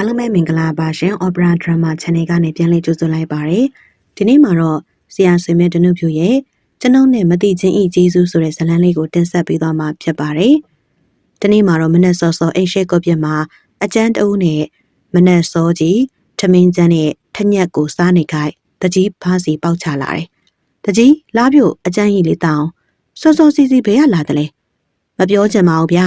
အားလုံးပဲမင်္ဂလာပါရှင် Opera Drama Channel ကနေပြန်လည်ကြိုဆိုလိုက်ပါရယ်ဒီနေ့မှာတော့ဆရာဆွေမြတ်တနုဖြူရဲ့ကျွန်ုပ်နဲ့မတိချင်းဤဂျေဇုဆိုတဲ့ဇာတ်လမ်းလေးကိုတင်ဆက်ပေးသွားမှာဖြစ်ပါတယ်ဒီနေ့မှာတော့မနက်စောစောအိမ်ရှိကုတ်ပြမှာအကျန်းတအုပ်နဲ့မနက်စောကြီးထမင်းကျန်းနဲ့ထညက်ကိုစားနေခိုက်တကြီးဖားစီပေါက်ချလာတယ်တကြီးလားပြုတ်အကျန်းကြီးလေးတောင်းစောစောစီစီဘယ်ရလာတယ်လဲမပြောချင်ပါဘူးဗျာ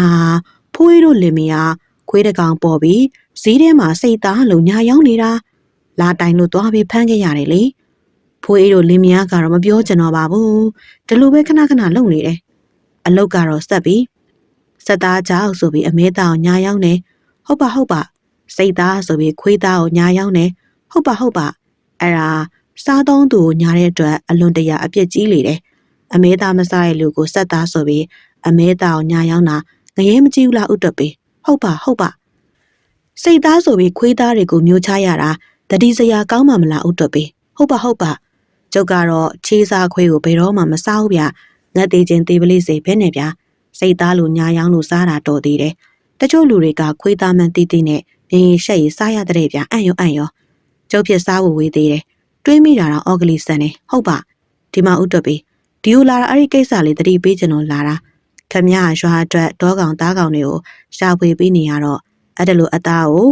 ဖိုးရီတို့လင်မယားခွေးတကောင်ပေါ်ပြီး ဈေးထဲမှာစိတ်သားလုံညာရောက်နေတာလာတိုင်လို့သွားပြီးဖမ်းခဲ့ရတယ်လေဖိုးအေးတို့လင်မယားကတော့မပြောချင်တော့ပါဘူးဒီလိုပဲခဏခဏလုံနေတယ်အလုတ်ကတော့စက်ပြီးစက်သားကြောက်ဆိုပြီးအမဲသားကိုညာရောက်နေဟုတ်ပါဟုတ်ပါစိတ်သားဆိုပြီးခွေးသားကိုညာရောက်နေဟုတ်ပါဟုတ်ပါအဲ့ဒါစားသုံးသူကိုညာတဲ့အတွက်အလွန်တရာအပြစ်ကြီးလေတယ်အမဲသားမစားရဲ့လူကိုစက်သားဆိုပြီးအမဲသားကိုညာရောက်တာငရဲမကြည့်ဘူးလားဥတ္တပေဟုတ်ပါဟုတ်ပါ စိတ်သားဆိုပြီးခွေးသားတွေကိုမျိုးချရတာတတိစရာကောင်းမှမလားဥတ္တပေဟုတ်ပါဟုတ်ပါကျုပ်ကတော့ချေးစားခွေးကိုဘယ်တော့မှမစားဘူးဗျငတ်သေးချင်းသေးပလေးစေဘဲနဲ့ဗျစိတ်သားလိုညာရောင်းလို့စားတာတော်သေးတယ်တချို့လူတွေကခွေးသားမှန်တီးတီးနဲ့မြင်ရင်ရှက်ရစားရတဲ့ဗျအံ့ရောအံ့ရောကျုပ်ဖြစ်စားဖို့ဝေးသေးတယ်တွေးမိတာတော့အော်ဂလီဆန်နေဟုတ်ပါဒီမှာဥတ္တပေဒီလိုလာတာအဲ့ဒီကိစ္စလေးတတိပေးချင်လို့လာတာခမရရွာအတွက်တောကောင်သားကောင်တွေကိုရှာဖွေပေးနေရတော့ အဲ့ဒါလိုအသားကို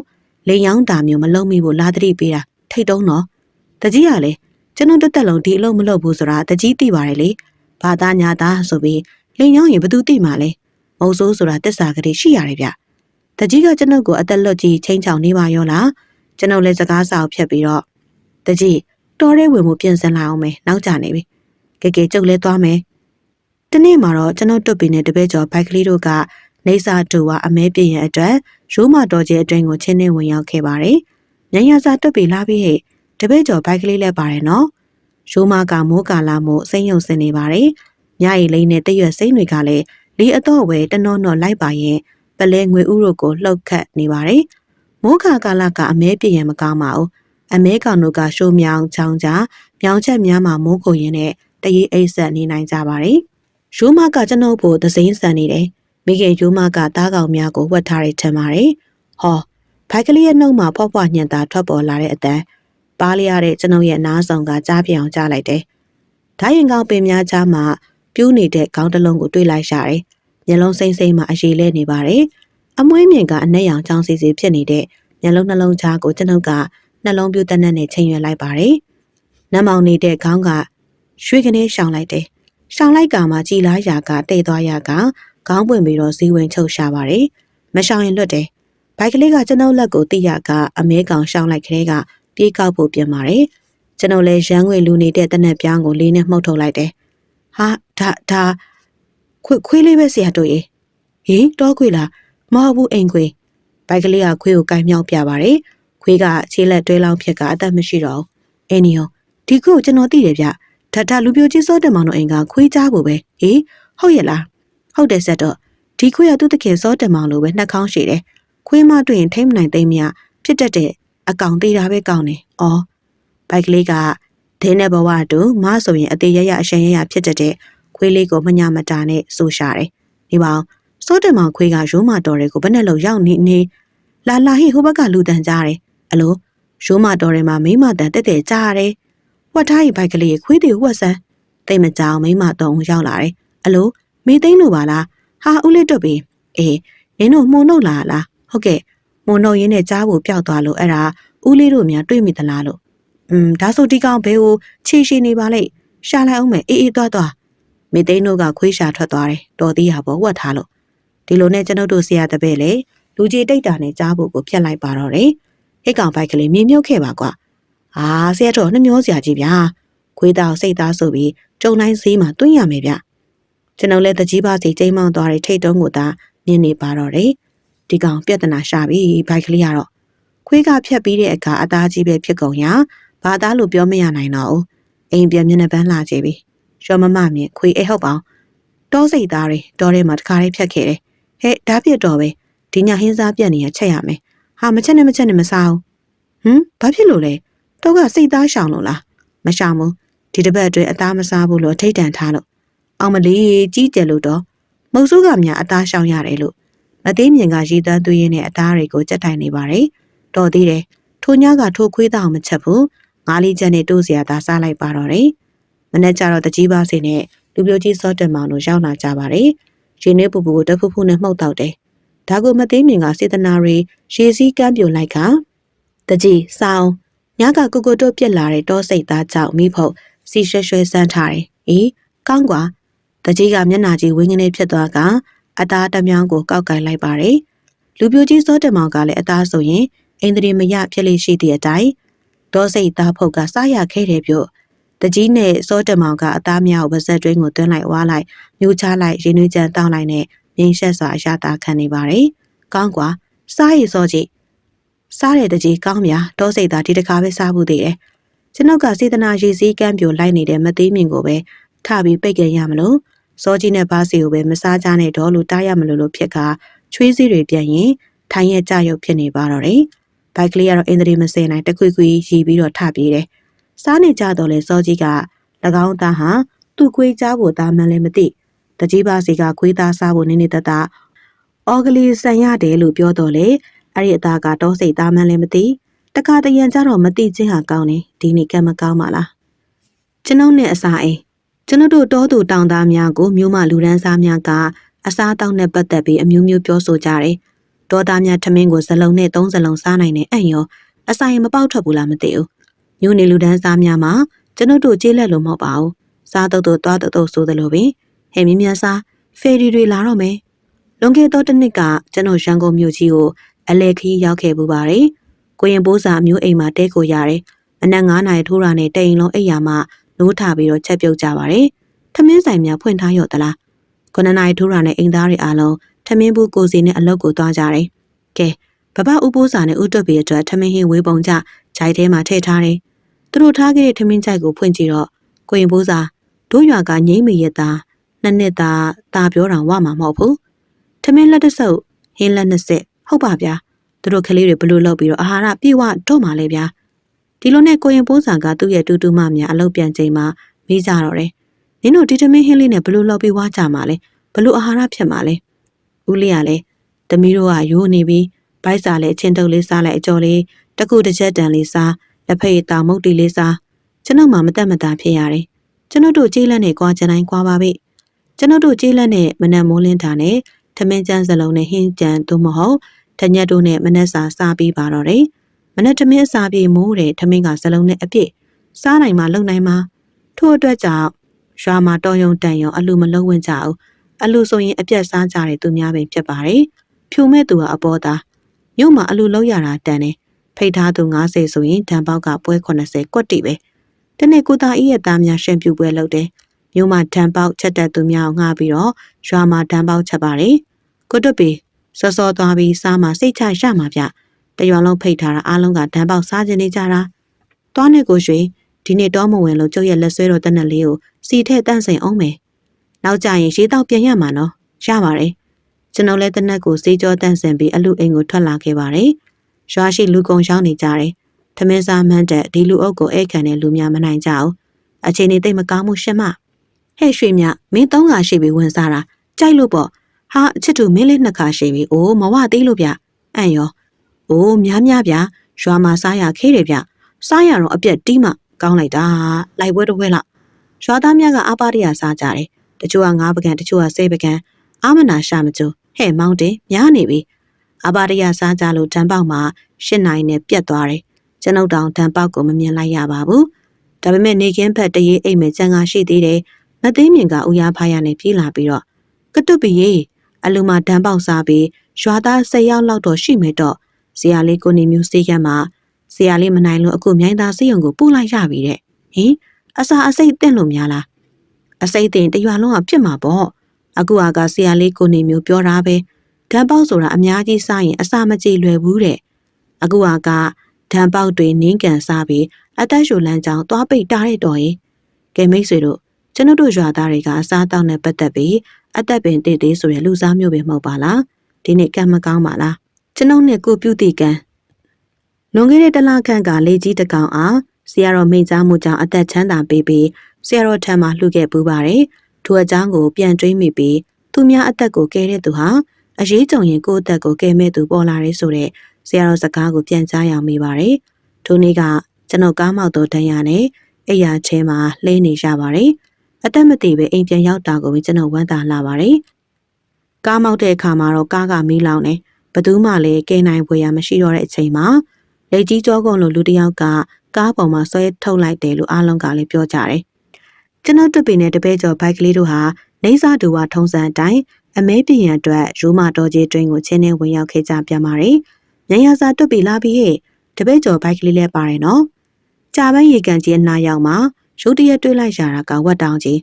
လိန်ယောင်းတာမျိုးမလုံးမိဖို့လာတတိပေးတာထိတ်တုံးတော့တကြီးကလည်းကျွန်တော်တက်တက်လုံးဒီအလုပ်မလုပ်ဘူးဆိုတာတကြီးသိပါတယ်လေဘာသားညာသားဆိုပြီးလိန်ယောင်းရင်ဘသူသိမှာလဲမဟုတ်ဆိုးဆိုတာတစ္ဆာကလေးရှိရတယ်ဗျတကြီးကကျွန်ုပ်ကိုအသက်လွတ်ကြီးချင်းချောင်နေပါရောလားကျွန်ုပ်လည်းစကားစာကိုဖြတ်ပြီးတော့တကြီးတော်ရဲဝင်မှုပြင်ဆင်လာအောင်မယ်နောက်ကျနေပြီကဲကဲကျုပ်လည်းသွားမယ်တနေ့မှာတော့ကျွန်တော်တွတ်ပင်နဲ့တပည့်ကျော်ဘိုက်ကလေးတို့က နေစာတူဝအမဲပြည့်ရဲ့အတွက်ရိုးမတော်ကျဲအတွင်းကိုချင်းနှင်းဝင်ရောက်ခဲ့ပါတယ်။ညညစာတွတ်ပေလာပြီးဟဲ့တပည့်ကျော်ဘိုက်ကလေးလည်းပါတယ်နော်။ရိုးမကမိုးကာလာမို့စိမ့်ယုံစင်နေပါတယ်။ညရီလိမ့်နဲ့တရွက်စိမ့်တွေကလည်းလီအတော့ဝဲတနောနောလိုက်ပါရင်ပလဲငွေဥတို့ကိုလှုပ်ခတ်နေပါတယ်။မိုးခါကာလကအမဲပြည့်ရင်မကောင်းပါဘူး။အမဲကောင်တို့ကရှိုးမြောင်ချောင်းကြမြောင်ချက်များမှာမိုးကိုရင်နဲ့တရေအိတ်ဆက်နေနိုင်ကြပါတယ်။ရိုးမကကျွန်ုပ်ကိုသစိမ်းဆန်နေတယ်။ မိခင်ရိုးမကသားကောင်များကိုဝတ်ထားရထင်ပါတယ်။ဟောဘိုက်ကလေးရဲ့နှုတ်မှာဖွားဖွားညံတာထွက်ပေါ်လာတဲ့အတန်းပါးလျရတဲ့ကျွန်ုပ်ရဲ့နားဆောင်ကကြားပြအောင်ကြားလိုက်တယ်။ဓာရင်ကောင်ပင်များကြားမှာပြူးနေတဲ့ခေါင်းတစ်လုံးကိုတွေ့လိုက်ရတယ်။မျက်လုံးစိမ့်စိမ့်မှအရှိလဲနေပါတယ်။အမွှေးမြင်ကအနက်ရောင်ချောင်းစီစီဖြစ်နေတဲ့မျက်လုံးနှလုံးကြားကိုကျွန်ုပ်ကနှလုံးပြူးတနက်နဲ့ချိန်ရွယ်လိုက်ပါတယ်။နမောင်နေတဲ့ခေါင်းကရွှေကနေရှောင်လိုက်တယ်။ရှောင်လိုက်ကမှကြည်လားရာကတိတ်သွားရာက ခေါင်းပွင့်ပြီးတော့ဇီဝင်ချုပ်ရှာပါတယ်။မရှောင်ရင်လွတ်တယ်။ဘိုက်ကလေးကကျွန်ုပ်လက်ကိုတိရကအမဲကောင်ရှောင်လိုက်ခတဲ့ကပြေးကောက်ဖို့ပြင်ပါတယ်။ကျွန်ုပ်လည်းရန်ငွေလူနေတဲ့တနက်ပြောင်းကိုလေးနဲ့မှုတ်ထုတ်လိုက်တယ်။ဟာဒါဒါခွေခွေးလေးပဲဆရာတို့ရေ။ဟေးတော့ခွေးလားမဟုတ်ဘူးအိမ်ခွေး။ဘိုက်ကလေးကခွေးကိုကင်မြောက်ပြပါတယ်။ခွေးကခြေလက်တွဲလောင်းဖြစ်ကအသက်မရှိတော့ဘူး။အင်းနီယောဒီခုကျွန်တော်သိတယ်ဗျ။ဓာတ်ဓာတ်လူပြိုကြီးစောတက်မောင်တို့အိမ်ကခွေးကြားဖို့ပဲ။ဟေးဟုတ်ရဲ့လား။ ဟုတ်တယ်ဆက်တော့ဒီခွေးကသူ့တခင်စောတက်မောင်လိုပဲနှက်ခေါင်းရှိတယ်။ခွေးမတွေ့ရင်ထိမ့်မနိုင်သိမ့်မရဖြစ်တတ်တဲ့အကောင်သေးတာပဲကောင်းတယ်။အော်ဘိုက်ကလေးကဒင်းတဲ့ဘဝတူမဆိုရင်အသေးရရအရှန်ရရဖြစ်တတ်တဲ့ခွေးလေးကိုမညာမတာနဲ့စိုးရှာတယ်။ဒီပေါင်းစောတက်မောင်ခွေးကရိုးမတော်တွေကိုဘယ်နဲ့လို့ရောက်နေနေလာလာဟိဟိုဘက်ကလူတန်ကြားတယ်။အလိုရိုးမတော်တွေမှာမိမတန်တက်တက်ကြားရတယ်။ဝတ်ထားရီဘိုက်ကလေးခွေးတွေဝတ်ဆန်းတိတ်မကြောင်မိမတော်ရောက်လာတယ်။အလို မေးသိန်းလို့ပါလား။ဟာဦးလေးတွတ်ပြီ။အေးနင်တို့မှုံနှုတ်လာလား။ဟုတ်ကဲ့မှုံနှုတ်ရင်းနဲ့ကြားဖို့ပျောက်သွားလို့အဲ့ဒါဦးလေးတို့များတွေ့မိသလားလို့อืมဒါဆိုဒီကောင်ဘဲကိုခြေရှိနေပါလိမ့်ရှာလိုက်အောင်မယ်အေးအေးသွားသွားမေသိန်းတို့ကခွေးရှာထွက်သွားတယ်တော်သေးရပေါ့ဝတ်ထားလို့ဒီလိုနဲ့ကျွန်ုပ်တို့ဆရာတပည့်လေလူကြီးတိတ်တာနဲ့ကြားဖို့ကိုဖြတ်လိုက်ပါတော့တယ်ဟိတ်ကောင်ဘိုက်ကလေးမြင်မြုပ်ခဲ့ပါကွာအာဆရာတော်နှမျောစရာကြီးဗျာခွေးသားစိတ်သားဆိုပြီးကြုံတိုင်းဈေးမှာတွင်းရမယ်ဗျ ကျွန်တော်လည်းတကြီးပါစီကျိမ်းမောင်းသွားတဲ့ထိတ်တုံးကိုသာမြင်နေပါတော့တယ်ဒီကောင်ပြဿနာရှာပြီဘိုက်ကလေးကတော့ခွေးကဖြတ်ပြီးတဲ့အခါအသားကြီးပဲဖြစ်ကုန်ရာဘာသားလို့ပြောမရနိုင်တော့ဘူးအိမ်ပြန်မျက်နှာပန်းလာကြပြီရောမမမြင်ခွေအိတ်ဟုတ်ပေါင်းတောစိတ်သားတွေတောထဲမှာတခါလေးဖြတ်ခဲ့တယ်ဟဲ့ဓာပြစ်တော်ပဲဒီညဟင်းစားပြက်နေရချက်ရမယ်ဟာမချက်နဲ့မချက်နဲ့မစားဘူးဟမ်ဘာဖြစ်လို့လဲတော့ကစိတ်သားရှောင်လို့လားမရှောင်ဘူးဒီတစ်ပတ်အတွင်းအသားမစားဘူးလို့ထိတ်တန့်ထားလို့ အောင်မလေးကြီးကျယ်လို့တော့မုတ်ဆိုးကများအသားရှောင်ရတယ်လို့မသေးမြင်ကရည်သားသွေးရင်းနဲ့အသားတွေကိုကြက်ထိုင်နေပါတယ်တော်သေးတယ်ထိုညကထိုခွေးတောင်မချက်ဘူးငါးလေးချက်နဲ့တိုးစရာသာစားလိုက်ပါတော့တယ်မနေ့ကျတော့တကြီးပါစီနဲ့လူပြိုကြီးစောတက်မောင်တို့ရောက်လာကြပါတယ်ရင်နှွေးပူပူကိုတဖူဖူနဲ့မှုတ်တော့တယ်ဒါကိုမသိမြင်ကစေတနာရီရေစည်းကမ်းပြိုလိုက်ကတကြီးစောင်းညကကိုကိုတို့ပြက်လာတဲ့တောစိတ်သားကြောင့်မိဖို့စီရွှဲရွှဲစမ်းထားတယ်အေးကောင်းကွာ တကြီးကမျက်နာကြီးဝင်းကနေဖြစ်သွားကအသားတစ်မြောင်းကိုကောက်ကင်လိုက်ပါတယ်လူပြိုကြီးစောတက်မောင်ကလည်းအသားဆိုရင်အိန္ဒြေမရဖြစ်လိရှိတဲ့အတိုင်းဒေါ်စိတ်သားဖုတ်ကစားရခဲ့တယ်ပြု့တကြီးနဲ့စောတမောင်ကအသားမြောက်ပါဇက်တွင်းကိုသွင်းလိုက်ဝါလိုက်မျိုးချလိုက်ရင်းနှွေးကြံတောင်းလိုက်နဲ့မြင်းရှက်စွာအရှာတာခံနေပါတယ်။ကောင်းကွာစားရည်စောကြည့်စားတဲ့တကြီးကောင်းမြာဒေါ်စိတ်သားဒီတခါပဲစားဖို့သေးတယ်။ကျွန်ုပ်ကစေတနာရည်စည်းကမ်းပြိုလိုက်နေတဲ့မသေးမြင်ကိုပဲထပြီးပိတ်ကြရမလို့ စောကြီးနဲ့ဘာစီကိုပဲမစားကြနဲ့တော့လို့တားရမလို့လို့ဖြစ်ကချွေးစည်းတွေပြန်ရင်ထိုင်ရကြရုပ်ဖြစ်နေပါတော့တယ်။ဘိုက်ကလေးကတော့အင်ဒရီမစင်နိုင်တခွေခွေရီပြီးတော့ထပြေးတယ်။စားနေကြတော့လေစောကြီးက၎င်းသားဟာသူ့ခွေးကြားဖို့သားမှန်းလည်းမသိ။တကြီးပါစီကခွေးသားစားဖို့နေနေတတအော်ဂလီဆန်ရတယ်လို့ပြောတော့လေအဲ့ဒီအသားကတော့စိတ်သားမှန်းလည်းမသိ။တခါတရံကြတော့မသိချင်းဟာကောင်းနေဒီနေ့ကံမကောင်းပါလား။ကျွန်ုပ်နဲ့အစာအိမ် ကျွန်တို့တောသူတောင်သားများကိုမြို့မလူရန်စားများကအစားတောက်နဲ့ပတ်သက်ပြီးအမျိုးမျိုးပြောဆိုကြတယ်။တောသားများထမင်းကိုဇလုံးနဲ့သုံးဇလုံးစားနိုင်တဲ့အံ့ရောအဆိုင်မပေါက်ထွက်ဘူးလားမသိဘူး။မြို့နေလူဒန်းစားများမှာကျွန်တို့ကြေးလက်လို့မဟုတ်ပါဘူး။စားတော့တော့သွားတော့ဆိုသလိုပဲဟဲ့မြမြစားဖယ်ရီတွေလာတော့မယ်။လွန်ခဲ့သောတစ်နှစ်ကကျွန်တော်ရန်ကုန်မြို့ကြီးကိုအလဲခီးရောက်ခဲ့ပူပါတယ်။ကိုရင်ပိုးစာမျိုးအိမ်မှာတဲကိုရတယ်။အနက်9နာရီထိုးတာနဲ့တိမ်လုံးအိမ်ယာမှာ နိုးထပြီးတော့ချက်ပြုတ်ကြပါတယ်။ထမင်းဆိုင်များဖွင့်ထားရော့သလား။9နာရီထိုးတာနဲ့အိမ်သားတွေအားလုံးထမင်းဘူးကိုစီနဲ့အလုပ်ကိုသွားကြတယ်။ကဲဘဘဥပိုးစာနဲ့ဥတွတ်ပေအတွက်ထမင်းဟင်းဝေးပုံကြဂျိုက်ထဲမှာထည့်ထားတယ်။သူတို့ထားခဲ့တဲ့ထမင်းကြိုက်ကိုဖွင့်ကြည့်တော့ကိုရင်ပိုးစာတို့ရွာကငိမ့်မရသားနှစ်နှစ်သားตาပြောတာဝမှာမဟုတ်ဘူး။ထမင်းလက်တဆုပ်ဟင်းလက်နှစ်ဆက်ဟုတ်ပါဗျာ။သူတို့ကလေးတွေဘလို့လောက်ပြီးတော့အာဟာရပြေဝတော့မှလဲဗျာ။ ဒီလိုနဲ့ကိုရင်ပိုးဆန်ကသူ့ရဲ့တူတူမများအလုပ်ပြန်ချိန်မှာမေးကြတော့တယ်။နင်တို့ဒီတမင်းဟင်းလေးနဲ့ဘလို့လောက်ပြီးဝါကြမှာလဲဘလို့အာဟာရဖြစ်မှာလဲ။ဦးလေးကလည်းသမီးတို့ကရိုးနေပြီးဘိုက်စာလည်းအချင်းတုပ်လေးစားလိုက်အကျော်လေးတကူတစ်ချက်တန်လေးစားလက်ဖက်ရည်တာမုတ်တီလေးစားကျွန်ုပ်မှမတက်မတာဖြစ်ရတယ်။ကျွန်ုပ်တို့ကြေးလက်နဲ့ကြွားချင်တိုင်းကြွားပါပြီ။ကျွန်ုပ်တို့ကြေးလက်နဲ့မနက်မိုးလင်းတာနဲ့ထမင်းကျန်းစလုံးနဲ့ဟင်းကြံသို့မဟုတ်တညက်တို့နဲ့မနက်စာစားပြီးပါတော့တယ်။ မနက်ထမင်းအစာပြေမိုးတဲ့ထမင်းကစလုံးနဲ့အပြည့်စားနိုင်မှလုံနိုင်မှထို့အတွက်ကြောင့်ရွာမှာတော်ယုံတန်ယုံအလူမလုံးဝင်ကြအောင်အလူဆိုရင်အပြက်စားကြတဲ့သူများပင်ဖြစ်ပါတယ်ဖြူမဲ့သူကအပေါ်သားမြို့မှာအလူလုံးရတာတန်တယ်ဖိတ်ထားသူ90ဆိုရင်တန်ပေါက်ကပွဲ80ကွက်တိပဲတနေ့ကိုသားဤရဲ့သားများရှင်ပြူပွဲလုပ်တယ်မြို့မှာတန်ပေါက်ချက်တက်သူများငှားပြီးတော့ရွာမှာတန်ပေါက်ချက်ပါတယ်ကိုတွတ်ပီစောစောသွားပြီးစားမှစိတ်ချရမှာဗျ တရွာလုံးဖိတ်ထားတာအားလုံးကဒဏ်ပေါက်စားကျင်နေကြတာ။တွားနဲ့ကိုရွှေဒီနေ့တော့မဝင်လို့ကျုပ်ရဲ့လက်ဆွဲတော်တနက်လေးကိုစီထဲတန့်စင်အောင်မယ်။နောက်ကြရင်ရေတောက်ပြန်ရမှာနော်။ရပါတယ်။ကျွန်တော်လည်းတနက်ကိုစေးကြောတန့်စင်ပြီးအလူအိမ်ကိုထွက်လာခဲ့ပါတယ်။ရွာရှိလူကုန်ရှောင်းနေကြတယ်။ထမင်းစားမှန်းတဲ့ဒီလူအုပ်ကိုအိတ်ခံတဲ့လူများမနိုင်ကြဘူး။အချိန်နေသိမကောင်းမှုရှင်မ။ဟဲ့ရွှေမြမင်းသုံးခါရှိပြီဝင်စားတာကြိုက်လို့ပေါ့။ဟာအချစ်တူမင်းလေးနှစ်ခါရှိပြီ။အိုးမဝသေးလို့ဗျ။အံ့ရော။ အိုးများများဗျာရွာမှာစားရခဲတယ်ဗျ။စားရတော့အပြက်တီးမှကောင်းလိုက်တာ။လိုက်ပွဲတစ်ပွဲလောက်ရွာသားများကအာပါရရစားကြတယ်။တချို့ကငါးပကံတချို့ကဆဲပကံအာမနာရှာမကျိုးဟဲ့မောင်းတင်များနေပြီ။အာပါရရစားကြလို့တန်ပေါက်မှာရှစ်နိုင်နဲ့ပြက်သွားတယ်။ကျွန်ုပ်တောင်တန်ပေါက်ကိုမမြင်လိုက်ရပါဘူး။ဒါပေမဲ့နေကင်းဖက်တရေအိမ်မဲ့ကြံကာရှိသေးတယ်။မသိမြင်ကဥရားဖားရနဲ့ပြေးလာပြီးတော့ကတုတ်ပီရေအလူမှာတန်ပေါက်စားပြီးရွာသား၁၀ယောက်လောက်တော့ရှိမယ်တော့ ဆရာလေးကိုနေမျိုးစေးကမ်းမှာဆရာလေးမနိုင်လို့အခုမြိုင်းသားစေးရုံကိုပို့လိုက်ရပြီတဲ့ဟင်အစာအစိတ်တင့်လို့များလားအစိတ်တင်တရွာလုံးကဖြစ်မှာပေါ့အခုကဆရာလေးကိုနေမျိုးပြောတာပဲဓာတ်ပေါက်ဆိုတာအများကြီးစားရင်အစာမကြေလွယ်ဘူးတဲ့အခုကဓာတ်ပေါက်တွေနင်းကန်စားပြီးအသက်ရှူလန်းကြောင်သွားပိတ်တားတဲ့တော်ရင်ကဲမိတ်ဆွေတို့ကျွန်တို့တို့ရွာသားတွေကအစားတောက်နဲ့ပတ်သက်ပြီးအသက်ပင်တည်သေးဆိုရလူစားမျိုးပဲမဟုတ်ပါလားဒီနေ့ကံမကောင်းပါလား ကျွန်ုပ်နဲ့ကိုပြုတိကံလွန်ခဲ့တဲ့တလခန့်ကလေကြီးတကောင်အားဆရာတော်မိန့်ကြားမှုကြောင့်အသက်ချမ်းသာပေးပြီးဆရာတော်ထံမှလှူခဲ့ပူပါတယ်ထိုအကြောင်းကိုပြန်တွေးမိပြီးသူများအသက်ကိုကဲတဲ့သူဟာအရေးကြုံရင်ကိုယ့်အသက်ကိုကဲမဲ့သူပေါ်လာရဲဆိုတဲ့ဆရာတော်စကားကိုပြန်ကြားရမိပါတယ်။ထိုနေ့ကကျွန်တော်ကားမောက်တော့တန်းရနဲ့အိယာချဲမှာလှိမ့်နေရပါတယ်။အသက်မသေးပဲအိမ်ပြန်ရောက်တာကိုကျွန်တော်ဝမ်းသာလာပါတယ်။ကားမောက်တဲ့အခါမှာတော့ကားကမီးလောင်နေ ဘသူမှလည်းကဲနိုင်ဖွယ်ရမရှိတော့တဲ့အချိန်မှာလက်ကြီးကြောကုန်လို့လူတစ်ယောက်ကကားပေါ်မှာဆွဲထုတ်လိုက်တယ်လို့အားလုံးကလည်းပြောကြတယ်။ကျွန်တော်တွပင်နဲ့တပည့်ကျော်ဘိုက်ကလေးတို့ဟာနေစာတူဝါထုံးစံအတိုင်းအမဲပြင်းရန်အတွက်ရိုးမတော်ကြီးတွင်ကိုချင်းနဲ့ဝင်ရောက်ခဲ့ကြပြန်ပါတယ်။ညရစာတွပီလာပြီးဟဲ့တပည့်ကျော်ဘိုက်ကလေးလည်းပါတယ်နော်။ကြာပန်းရေကန်ကြီးအနာရောက်မှာရုတ်တရက်တွေးလိုက်ရတာကဝတ်တောင်းကြီး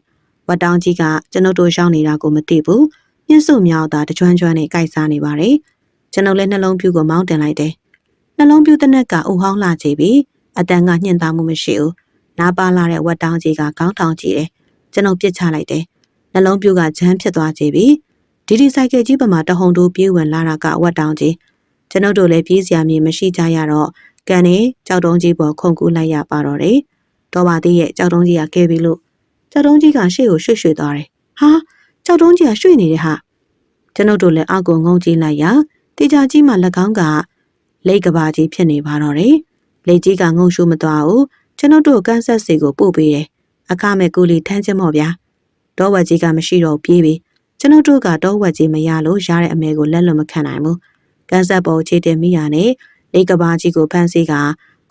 ဝတ်တောင်းကြီးကကျွန်ုပ်တို့ရောက်နေတာကိုမသိဘူး။ညှစ်စုမြောက်တာတကြွန်းကြွန်းနဲ့ကြိုက်စားနေပါတယ်။ ကျွန်ုပ်လည်းနှလုံးပြူကိုမောင်းတင်လိုက်တယ်။နှလုံးပြူတဲ့နက်ကအိုဟောင်းလာကြပြီ။အတန်ကညှင်သားမှုမရှိဘူး။နားပါလာတဲ့ဝတ်တောင်းကြီးကခေါင်းထောင်ကြည့်တယ်။ကျွန်ုပ်ပြစ်ချလိုက်တယ်။နှလုံးပြူကဂျမ်းဖြစ်သွားကြပြီ။ဒီဒီဆိုင်ကယ်ကြီးပမာတဟုန်တိုးပြေးဝင်လာတာကဝတ်တောင်းကြီးကျွန်ုပ်တို့လည်းပြေးစရာမြေမရှိကြရတော့ကန်နေကြောက်တုံးကြီးပေါ်ခုန်ကူးလိုက်ရပါတော့တယ်။တော့ပါသေးရဲ့ကြောက်တုံးကြီးကကဲပြီလို့ကြောက်တုံးကြီးကရှေ့ကိုရွှေ့ရွှေ့သွားတယ်။ဟာကြောက်တုံးကြီးကရွှေ့နေတယ်ဟာကျွန်ုပ်တို့လည်းအောက်ကိုငုံကြည့်လိုက်ရ တေချာကြီးမှလက်ကောင်းကလိတ်ကဘာကြီးဖြစ်နေပါတော့တယ်။လိတ်ကြီးကငုံရှုမသွားဘူးကျွန်ုပ်တို့ကန်းဆက်စီကိုပို့ပေးတယ်။အခမဲ့ကူလီထမ်းချင်းမော့ဗျာ။တော့ဝက်ကြီးကမရှိတော့ပြေးပြီ။ကျွန်ုပ်တို့ကတော့ဝက်ကြီးမရလို့ရတဲ့အမဲကိုလက်လွတ်မခံနိုင်ဘူး။ကန်ဆက်ပေါ်ခြေတင်မိရနဲ့လေကဘာကြီးကိုဖမ်းဆီးက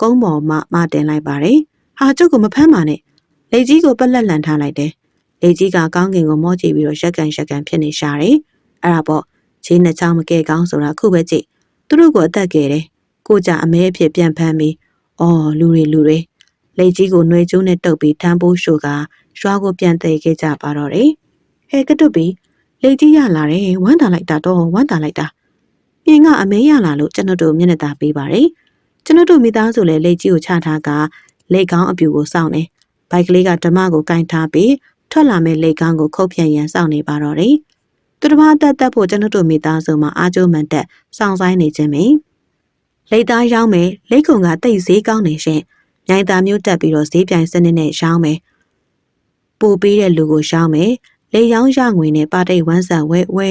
ကုန်းပေါ်မှမတင်လိုက်ပါတယ်။ဟာကျုပ်ကမဖမ်းပါနဲ့။လေကြီးကိုပက်လက်လန်ထားလိုက်တယ်။လေကြီးကကောင်းကင်ကိုမော့ကြည့်ပြီးတော့ရက်ကန်ရက်ကန်ဖြစ်နေရှာတယ်။အဲ့ဒါပေါ့ ခြေနှစ်ချောင်းမကဲကောင်းဆိုတာခုပဲကြည့်။သူတို့ကိုအသက်ကယ်တယ်။ကိုကြအမဲအဖြစ်ပြန်ဖမ်းပြီးအော်လူတွေလူတွေလေကြီးကိုနှွေကျိုးနဲ့တုပ်ပြီးထမ်းပိုးရှိုကရွာကိုပြန်တည်ခဲ့ကြပါတော့တယ်။ဟဲကတုပ်ပြီးလေကြီးရလာတယ်ဝမ်းသာလိုက်တာတော့ဝမ်းသာလိုက်တာ။ပြင်ကအမဲရလာလို့ကျွန်တော်တို့မျက်နှာသာပေးပါတယ်။ကျွန်တော်တို့မိသားစုလည်းလေကြီးကိုချထားကလေကောင်းအပြူကိုစောင့်နေ။ဘိုက်ကလေးကဓမ္မကိုကင်ထားပြီးထွက်လာမဲ့လေကောင်းကိုခုတ်ပြန်ရန်စောင့်နေပါတော့တယ်။ သူတစ်ပါးတက်တက်ဖို့ကျွန်တော်တို့မိသားစုမှာအားကျိုးမှန်တက်စောင့်ဆိုင်နေခြင်းပဲ။လေသားရောင်းမယ်လက်ခုံကတိတ်ဈေးကောင်းနေရှင်။မြိုင်သားမျိုးတက်ပြီးတော့ဈေးပြိုင်စနစ်နဲ့ရောင်းမယ်။ပို့ပေးတဲ့လူကိုရောင်းမယ်။လေရောင်းရငွေနဲ့ပါတိတ်ဝမ်းဆန်ဝဲဝဲ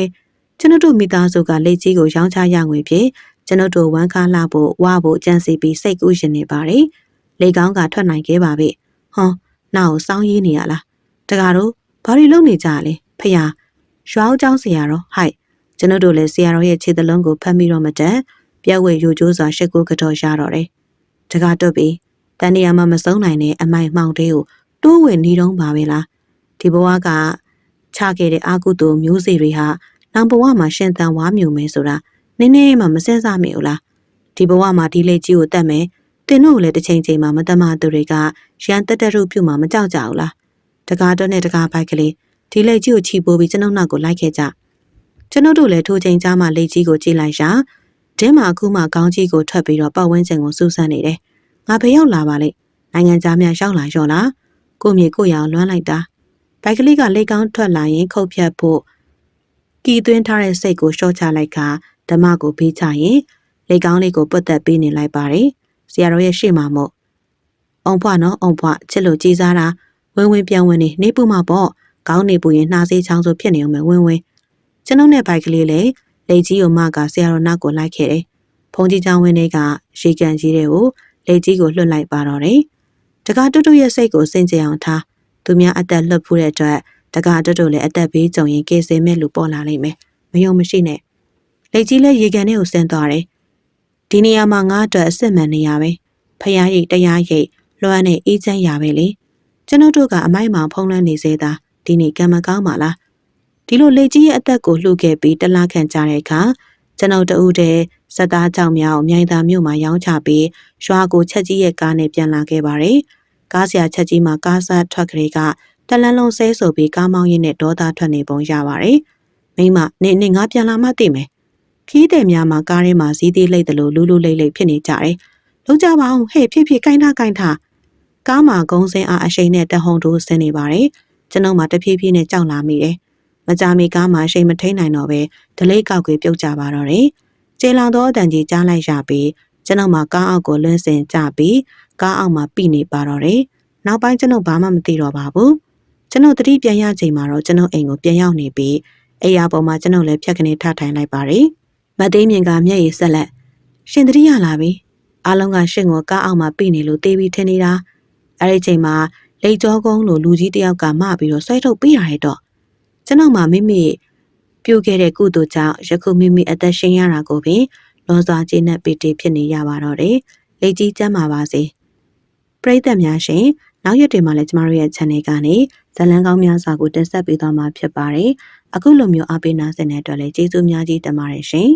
ကျွန်တော်တို့မိသားစုကလက်ကြီးကိုရောင်းချရငွေဖြင့်ကျွန်တော်တို့ဝမ်းကားလာဖို့ဝါဖို့ကြံစီပြီးစိတ်ကူးရှင်နေပါတယ်။လေကောင်းကထွက်နိုင်ခဲ့ပါပြီ။ဟောနောက်စောင်းရေးနေရလား။တကားတို့ဘာတွေလုပ်နေကြလဲဖះ ရွာဦးကျောင်းဆရာတော်ဟိုက်ကျွန်ုပ်တို့လည်းဆရာတော်ရဲ့ခြေသလုံးကိုဖတ်မိတော့မတန်ပြက်ဝဲယူကျိုးစွာရှက်ကိုကတော့ရတော့တယ်တကားတွတ်ပြီးတန်နေရာမှာမဆုံးနိုင်တဲ့အမိုင်မှောင်သေးကိုတိုးဝင်နေတော့ပါပဲလားဒီဘဝကချခဲ့တဲ့အာကုသူမျိုးစေ့တွေဟာနောင်ဘဝမှာရှင်သန်ဝါမျိုးမယ်ဆိုတာနည်းနည်းမှမစင်စားမိဘူးလားဒီဘဝမှာဒီလက်ကြီးကိုတတ်မယ်တင်တို့လည်းတစ်ချိန်ချိန်မှာမတမသူတွေကရန်တက်တရုပ်ပြုမှမကြောက်ကြဘူးလားတကားတော့နဲ့တကားပိုက်ကလေး ဒီလေကြီးကိုချီပိုးပြီးကျွန်ုပ်နောက်ကိုလိုက်ခဲ့ကြကျွန်ုပ်တို့လည်းထိုချိန်ကြားမှာလေကြီးကိုကြည့်လိုက်ရာဒင်းမှာအခုမှခေါင်းကြီးကိုထွက်ပြီးတော့ပတ်ဝန်းကျင်ကိုစူးစမ်းနေတယ်ငါဘယ်ရောက်လာပါလိမ့်နိုင်ငံသားများရောက်လာရော့လားကိုမြေကိုရောင်လွမ်းလိုက်တာဘိုက်ကလေးကလေကောင်းထွက်လာရင်ခုတ်ဖြတ်ဖို့ကီသွင်းထားတဲ့စိတ်ကိုရှော့ချလိုက်ခါဓမ္မကိုဖေးချရင်လေကောင်းလေးကိုပုတ်သက်ပေးနေလိုက်ပါတယ်ဆရာတော်ရဲ့ရှေ့မှာမို့အောင်ဖွားနော်အောင်ဖွားချစ်လို့ကြည်စားတာဝင်းဝင်းပြောင်းဝင်နေနေပူမှာပေါ့ ကောင်းနေပူရင်နှာစေးချောင်းဆိုဖြစ်နေအောင်မယ်ဝင်းဝင်းကျွန်ုပ်နဲ့ဘိုက်ကလေးလည်းလေကြီးကိုမကဆရာတော်နောက်ကိုလိုက်ခဲ့တယ်ဖုန်ကြီးချောင်းဝင်းတွေကရေကန်ကြီးတွေကိုလေကြီးကိုလွှတ်လိုက်ပါတော့တယ်တကားတွတ်တွတ်ရဲ့စိတ်ကိုစင်ကြယ်အောင်ထားသူများအသက်လွတ်ဖူးတဲ့အတွက်တကားတွတ်တွတ်လည်းအသက်ဘေးကြုံရင်ကေစင်မဲ့လူပေါ်လာလိမ့်မယ်မယုံမရှိနဲ့လက်ကြီးလည်းရေကန်ထဲကိုဆင်းသွားတယ်ဒီနေရာမှာငါအတွက်အစ်စ်မှန်နေရပဲဖျားရိတ်တရားရိတ်လွှမ်းနဲ့အေးချမ်းရပဲလေကျွန်ုပ်တို့ကအမိုက်မှာဖုံးလွှမ်းနေစေတာ ဒီနေ့ကံမကောင်းပါလားဒီလိုလက်ကြီးရဲ့အသက်ကိုလှုပ်ခဲ့ပြီးတလားခံကြတဲ့အခါကျွန်ုပ်တို့တဲ့စက်သားကြောင်မြောင်မြိုင်သာမြို့မှာရောင်းချပြီးရွာကိုချက်ကြီးရဲ့ကားနဲ့ပြန်လာခဲ့ပါတယ်ကားဆရာချက်ကြီးမှာကားစားထွက်ကလေးကတလန်းလုံးဆဲဆိုပြီးကားမောင်းရင်းနဲ့ဒေါသထွက်နေပုံရပါတယ်မိမနေနေငါပြန်လာမှသိမယ်ခီးတဲ့များမှာကားထဲမှာဇီးသေးလိတ်တယ်လို့လူလူလိတ်လိတ်ဖြစ်နေကြတယ်လုံးကြပါအောင်ဟဲ့ဖြစ်ဖြစ်ကိုင်းထားကိုင်းထားကားမှာဂုံးစင်းအားအရှိန်နဲ့တဟုန်တိုးဆင်းနေပါတယ် ကျွန်ုပ်မှတဖြည်းဖြည်းနဲ့ကြောက်လာမိတယ်မကြမီကားမှာရှိန်မထိန်နိုင်တော့ပဲဒလိတ်ကောက်ကိုပြုတ်ကြပါတော့တယ်ကျေလောင်သောအတန်ကြီးကြားလိုက်ရပြီးကျွန်ုပ်မှကားအောက်ကိုလွှင့်စင်ကြပြီးကားအောက်မှာပြိနေပါတော့တယ်နောက်ပိုင်းကျွန်ုပ်ဘာမှမသိတော့ပါဘူးကျွန်ုပ်တတိပြန်ရချိန်မှာတော့ကျွန်ုပ်အိမ်ကိုပြန်ရောက်နေပြီးအိယာပေါ်မှာကျွန်ုပ်လည်းဖြတ်ကနေထထိုင်လိုက်ပါတယ်။မသိမြင်ကမျက်ရည်ဆက်လက်ရှင်တတိယလာပြီအားလုံးကရှင့်ကိုကားအောင်မှာပြနေလို့တေးပြီးထင်နေတာအဲ့ဒီချိန်မှာ လိတ်ကြောကုန်းလိုလူကြီးတယောက်ကမပြီးတော့ဆွဲထုတ်ပေးရတယ်တော့ကျွန်တော်မှမိမိပြုတ်ခဲ့တဲ့ကုသိုလ်ကြောင့်ယခုမိမိအသက်ရှင်ရတာကိုပင်လောစွာကျေနပ်ပီတိဖြစ်နေရပါတော့တယ်လိတ်ကြီးကျမ်းပါပါစေပရိသတ်များရှင်နောက်ရက်တွေမှာလည်းကျမတို့ရဲ့ channel ကနေဇလန်းကောင်းများစွာကိုတင်ဆက်ပေးသွားမှာဖြစ်ပါတယ်အခုလိုမျိုးအပိနာစင်တဲ့အတွက်လည်းကျေးဇူးများကြီးတင်ပါတယ်ရှင်